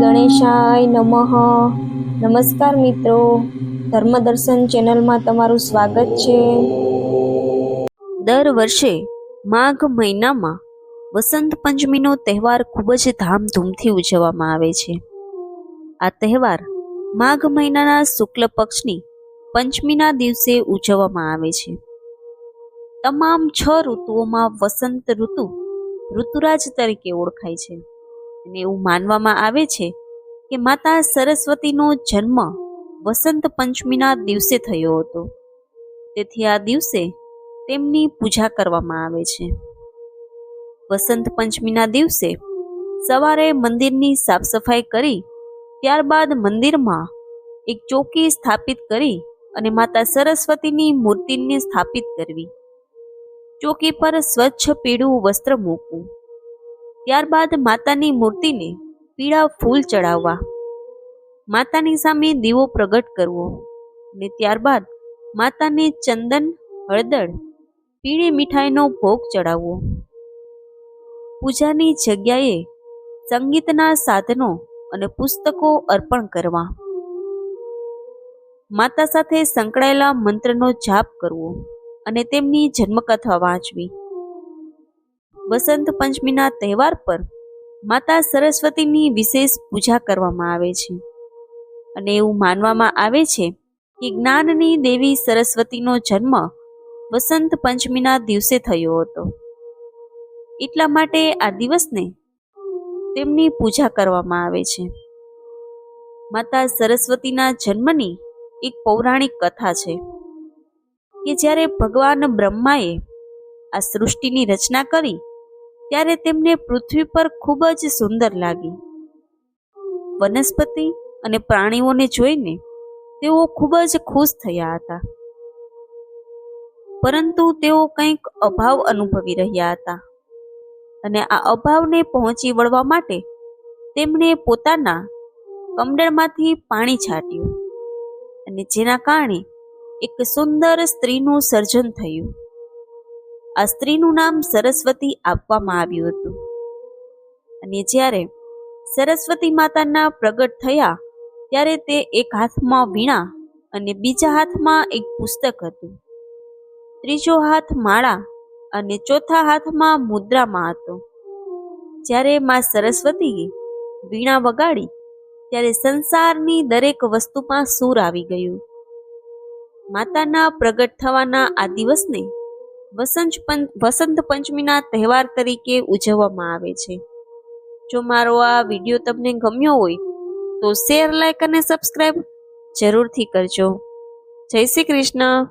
ગણેશાય નમઃ. નમસ્કાર મિત્રો. ધર્મદર્શન ચેનલમાં તમારું સ્વાગત છે. દર વર્ષે માઘ મહિનામાં વસંત પંચમીનો તહેવાર ખૂબ જ ધામધૂમથી ઉજવવામાં આવે છે. આ તહેવાર માઘ મહિનાના શુક્લ પક્ષની પંચમીના દિવસે ઉજવવામાં આવે છે. તમામ છ ઋતુઓમાં વસંત ઋતુ ઋતુરાજ તરીકે ઓળખાય છે. અને એવું માનવામાં આવે છે કે માતા સરસ્વતીનો જન્મ વસંત પંચમીના દિવસે થયો હતો. તેથી આ દિવસે તેમની પૂજા કરવામાં આવે છે. વસંત પંચમીના દિવસે સવારે મંદિરની સાફ સફાઈ કરી, ત્યારબાદ મંદિરમાં એક ચોકી સ્થાપિત કરી અને માતા સરસ્વતીની મૂર્તિને સ્થાપિત કરવી. ચોકી પર સ્વચ્છ પીળું વસ્ત્ર મૂકવું. ત્યારબાદ માતાની મૂર્તિને પીળા ફૂલ ચડાવવા. માતાની સામે દીવો પ્રગટ કરવો ને ત્યારબાદ માતાને ચંદન, હળદર, પીળી મીઠાઈનો ભોગ ચડાવવો. પૂજાની જગ્યાએ સંગીતના સાધનો અને પુસ્તકો અર્પણ કરવા. માતા સાથે સંકળાયેલા મંત્રનો જાપ કરવો અને તેમની જન્મકથા વાંચવી. વસંત પંચમીના તહેવાર પર માતા સરસ્વતીની વિશેષ પૂજા કરવામાં આવે છે. અને એવું માનવામાં આવે છે કે જ્ઞાનની દેવી સરસ્વતીનો જન્મ વસંત પંચમીના દિવસે થયો હતો. એટલા માટે આ દિવસને તેમની પૂજા કરવામાં આવે છે. માતા સરસ્વતીના જન્મની એક પૌરાણિક કથા છે કે જ્યારે ભગવાન બ્રહ્માએ આ સૃષ્ટિની રચના કરી ત્યારે તેમને પૃથ્વી પર ખૂબ જ સુંદર લાગી. વનસ્પતિ અને પ્રાણીઓને જોઈને તેઓ ખૂબ જ ખુશ થયા હતા. પરંતુ તેઓ કંઈક અભાવ અનુભવી રહ્યા હતા અને આ અભાવને પહોંચી વળવા માટે તેમણે પોતાના કમડળમાંથી પાણી છાંટ્યું અને જેના કારણે એક સુંદર સ્ત્રીનું સર્જન થયું. આ સ્ત્રીનું નામ સરસ્વતી આપવામાં આવ્યું હતું. અને જ્યારે સરસ્વતી માતાના પ્રગટ થયા, ત્યારે તે એક હાથમાં વીણા અને બીજા હાથમાં એક પુસ્તક હતું. ત્રીજો હાથ માળા અને ચોથા હાથમાં મુદ્રામાં હતો. જ્યારે માં સરસ્વતીએ વીણા વગાડી, ત્યારે સંસારની દરેક વસ્તુમાં સૂર આવી ગયું. માતાના પ્રગટ થવાના આ દિવસને વસંત વસંત પંચમીના તહેવાર તરીકે ઉજવવામાં આવે છે. જો મારો આ વીડિયો તમને ગમ્યો હોય, તો શેર લાઈક અને સબસ્ક્રાઈબ જરૂરથી કરજો. જય શ્રી કૃષ્ણ.